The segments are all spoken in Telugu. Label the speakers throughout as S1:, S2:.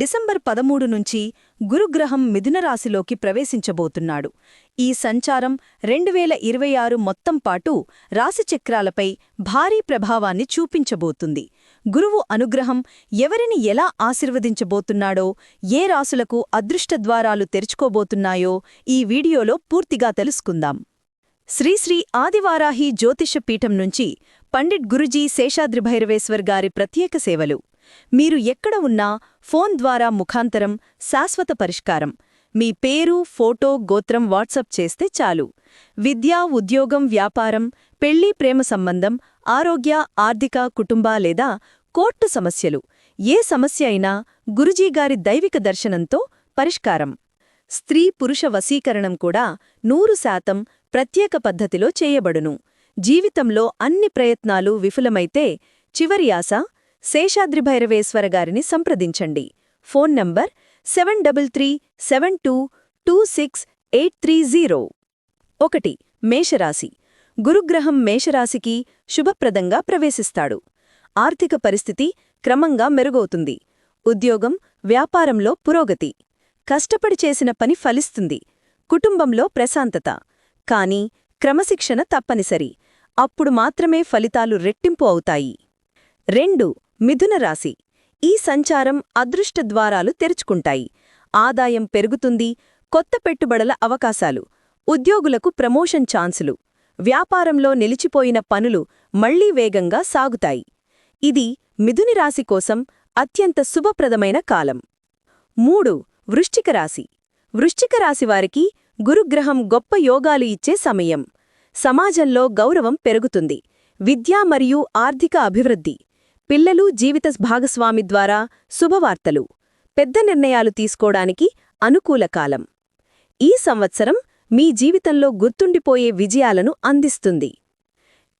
S1: డిసెంబర్ పదమూడు నుంచి గురుగ్రహం మిథునరాశిలోకి ప్రవేశించబోతున్నాడు. ఈ సంచారం రెండువేల ఇరవై ఆరు మొత్తం పాటు రాశిచక్రాలపై భారీ ప్రభావాన్ని చూపించబోతుంది. గురువు అనుగ్రహం ఎవరిని ఎలా ఆశీర్వదించబోతున్నాడో ఏ రాసులకు అదృష్టద్వారాలు తెరుచుకోబోతున్నాయో ఈ వీడియోలో పూర్తిగా తెలుసుకుందాం. శ్రీశ్రీ ఆదివారాహి జ్యోతిష పీఠం నుంచి పండిట్ గురుజీ శేషాద్రిభైరవేశ్వర్ గారి ప్రత్యేక సేవలు. మీరు ఎక్కడ ఉన్నా ఫోన్ ద్వారా ముఖాంతరం శాశ్వత పరిష్కారం. మీ పేరు ఫోటో గోత్రం వాట్సప్ చేస్తే చాలు. విద్య ఉద్యోగం వ్యాపారం పెళ్ళి ప్రేమ సంబంధం ఆరోగ్య ఆర్థిక కుటుంబ లేదా కోర్టు సమస్యలు. ఏ సమస్య అయినా గురుజీగారి దైవిక దర్శనంతో పరిష్కారం. స్త్రీ పురుష వశీకరణం కూడా నూరు శాతం ప్రత్యేక పద్ధతిలో చేయబడును. జీవితంలో అన్ని ప్రయత్నాలు విఫలమైతే చివరి ఆశ శేషాద్రి భైరవేశ్వర గారిని సంప్రదించండి. Phone number seven double three seven two two six eight three zero. ఒకటి మేషరాశి. గురుగ్రహం మేషరాశికి శుభప్రదంగా ప్రవేశిస్తాడు. ఆర్థిక పరిస్థితి క్రమంగా మెరుగవుతుంది. ఉద్యోగం వ్యాపారంలో పురోగతి. కష్టపడి చేసిన పని ఫలిస్తుంది. కుటుంబంలో ప్రశాంతత. కాని క్రమశిక్షణ తప్పనిసరి. అప్పుడు మాత్రమే ఫలితాలు రెట్టింపు అవుతాయి. రెండు మిథున రాశి. ఈ సంచారం అదృష్ట ద్వారాలు తెరుచుకుంటాయి. ఆదాయం పెరుగుతుంది కొత్త పెట్టుబడుల అవకాశాలు ఉద్యోగులకు ప్రమోషన్ ఛాన్సులు వ్యాపారంలో నిలిచిపోయిన పనులు మళ్ళీ వేగంగా సాగుతాయి. ఇది మిథుని రాశి కోసం అత్యంత శుభప్రదమైన కాలం. మూడు వృశ్చిక రాశి. వృశ్చిక రాశివారికి గురుగ్రహం గొప్ప యోగాలు ఇచ్చే సమయం. సమాజంలో గౌరవం పెరుగుతుంది. విద్యా మరియు ఆర్థిక అభివృద్ధి. పిల్లలు జీవిత భాగస్వామి ద్వారా శుభవార్తలు పెద్ద నిర్ణయాలు తీసుకోడానికి అనుకూల కాలం. ఈ సంవత్సరం మీ జీవితంలో గుర్తుండిపోయే విజయాలను అందిస్తుంది.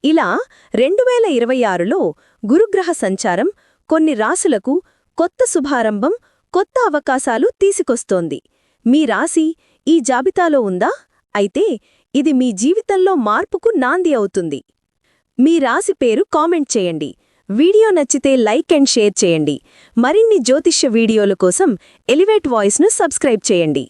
S1: ఇలా రెండువేల ఇరవై ఆరులో గురుగ్రహ సంచారం కొన్ని రాసులకు కొత్త శుభారంభం కొత్త అవకాశాలు తీసుకొస్తోంది. మీ రాశి ఈ జాబితాలో ఉందా? అయితే ఇది మీ జీవితంలో మార్పుకు నాంది అవుతుంది. మీ రాశి పేరు కామెంట్ చేయండి. వీడియో నచ్చితే లైక్ అండ్ షేర్ చేయండి. మరిన్ని జ్యోతిష్య వీడియోల కోసం ఎలివేట్ వాయిస్ను సబ్స్క్రైబ్ చేయండి.